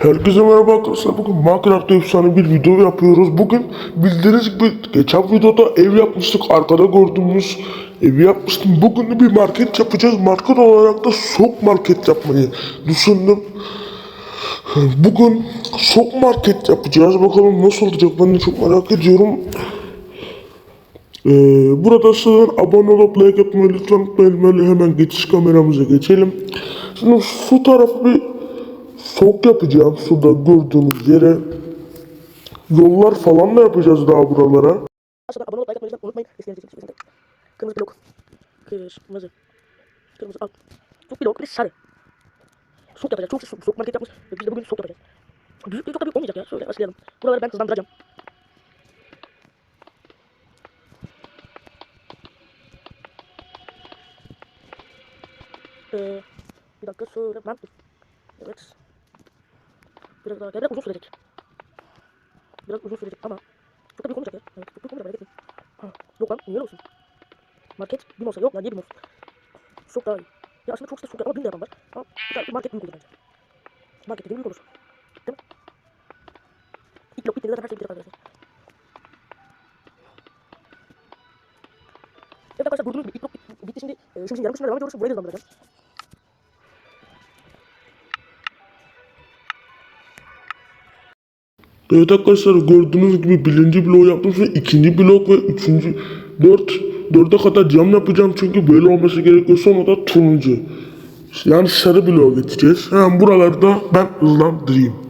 Herkese merhaba arkadaşlar. Bugün Minecraft'ta efsane bir video yapıyoruz. Bugün bildiğiniz gibi geçen videoda ev yapmıştık. Arkada gördüğümüz evi yapmıştım. Bugün de bir market yapacağız. Market olarak da sok market yapmayı düşündüm. Bugün sok market yapacağız. Bakalım nasıl olacak ben de çok merak ediyorum. Ee, burada sizden abone olup like atmayı lütfen unutmayın. Hemen geçiş kameramıza geçelim. Şimdi şu tarafı bir sok yapacağım. Suda gördüğünüz yere. Yollar falan da yapacağız daha buralara. Aşağıdan abone olup like atmayı unutmayın. Kırmızı blok. Kırmızı. Kırmızı al. Çok blok bir sarı. Sok yapacağız. Çok sok, sok market yapmış. Biz de bugün sok yapacağız. Büyüklüğü çok da büyük olmayacak ya. Şöyle başlayalım. Buraları ben hızlandıracağım. Ee, bir dakika şöyle ben Evet. Biraz daha biraz uzun sürecek. Biraz uzun sürecek ama çok da büyük olmayacak ya. Evet, çok büyük olmayacak yok lan niye olsun? Market bin olsa yok ya niye bin olsun? Çok daha iyi. Ya aslında çok işte çok ama bin de adam var. Ama bir tane market büyük olur bence. Market dediğim büyük olur. Değil mi? İlk blok bittiğinde zaten her şey bitecek arkadaşlar. Evet arkadaşlar gördüğünüz gibi ilk blok bit- bitti şimdi. E, şimdi yarım kısmına devam ediyoruz. Burayı da hızlandıracağım. Evet arkadaşlar gördüğünüz gibi birinci bloğu yaptım. Sonra ikinci blok ve üçüncü dört dörde kadar cam yapacağım çünkü böyle olması gerekiyor. Sonra da turuncu. Yani sarı bloğa geçeceğiz. Hemen buralarda ben hızlandırayım.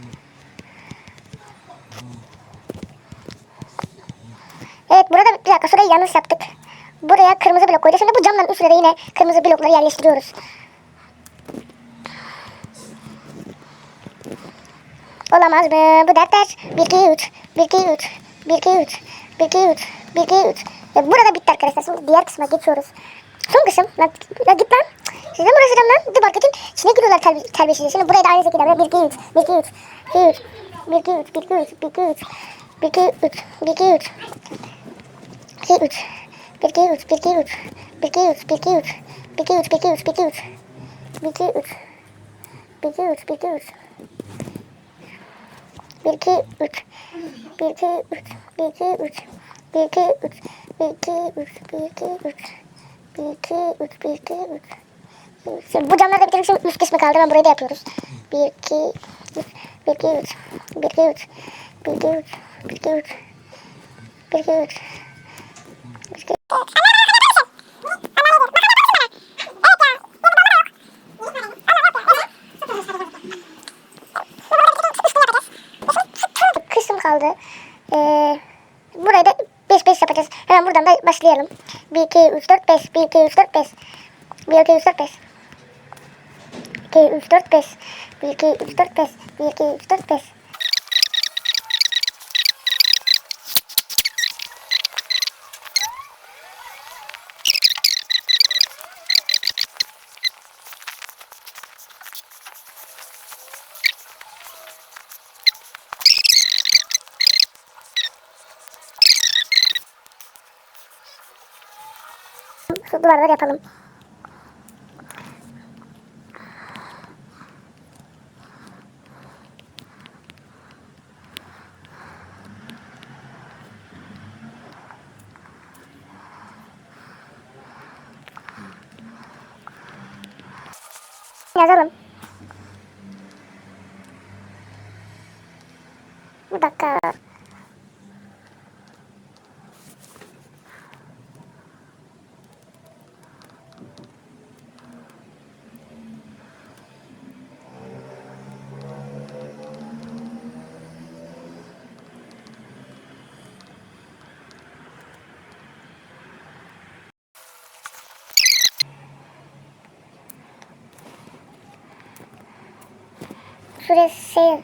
Evet burada bir dakika şurayı yanlış yaptık. Buraya kırmızı blok koyduk. Şimdi bu camların üstüne de yine kırmızı blokları yerleştiriyoruz. Olamaz mı? Bu dertler 1 2 3 1 2 3 1 2 3 1 2 3 1 2 3 Ve burada bitti arkadaşlar. Şimdi diğer kısma geçiyoruz. Son kısım. Lan, lan git lan. Sizden mi uğraşacağım lan? Bir marketin içine giriyorlar terbi terbiyesiz. Şimdi buraya da aynı şekilde. 1 2 3 1 2 3 1 2 3 1 2 3 1 2 3 1 2 3 1 2 3 2 3 1 2 3 1 2 3 1 2 3 1 2 3 1 2 3 1 2 3 1 2 3 1 2 3 1 2 3 1 2 3 1 2 3 1 2 3 1 2 3 1 2 3 1 2 3 1 2 3 1 2 3 1 2 3 Şimdi bu camları da üst kısmı kaldı. Ben burayı da yapıyoruz. 1 2 3 1 2 3 1 2 3 1 2 3 1 2 3 1 2 3 kısım kaldı. Ee, burayı da 5 5 yapacağız. Hemen buradan da başlayalım. 1 2 3 4 5 1 2 3 4 5 1 2 3 4 5 2 3 4 5 1 2 3 4 5 1 2 3 4 5 Şu duvarları yapalım. Yazalım. Bir dakika. Şey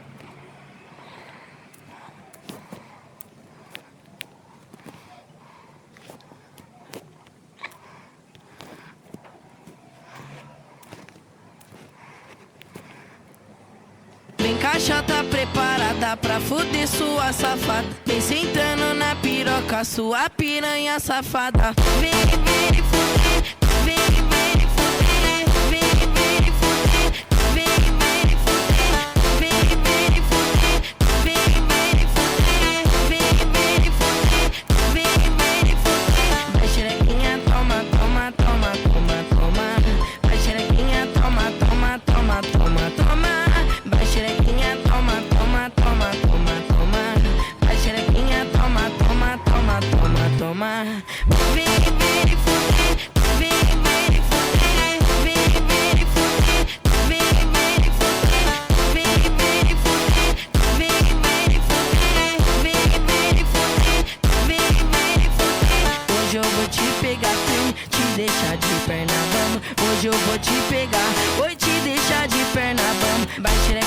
Vem caixa tá preparada pra fuder sua safada. Vem sentando na piroca, sua piranha safada. Vem, vem toma. Vem, vem fuder, vem, vem fuder, vem, vem fuder, vem, vem fuder, vem, vem fuder, vem, vem fuder, vem, vem vem, vem fuder. Hoje eu vou te pegar, te deixar de perna bamba. Hoje eu vou te pegar, vou te deixar de perna bamba. Vai xerequinha,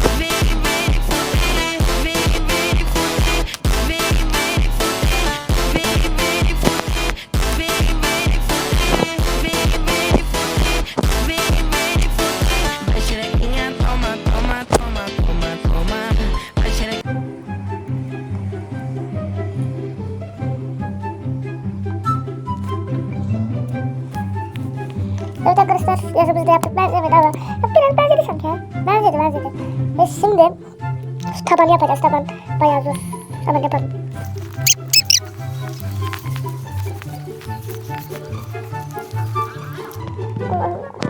Evet arkadaşlar yazımızı da yaptık. Benzemedim ama biraz benzedi sanki ya. Benzedi benzedi. Ve şimdi taban yapacağız. Taban bayağı zor. Taban yapalım. Allah Allah.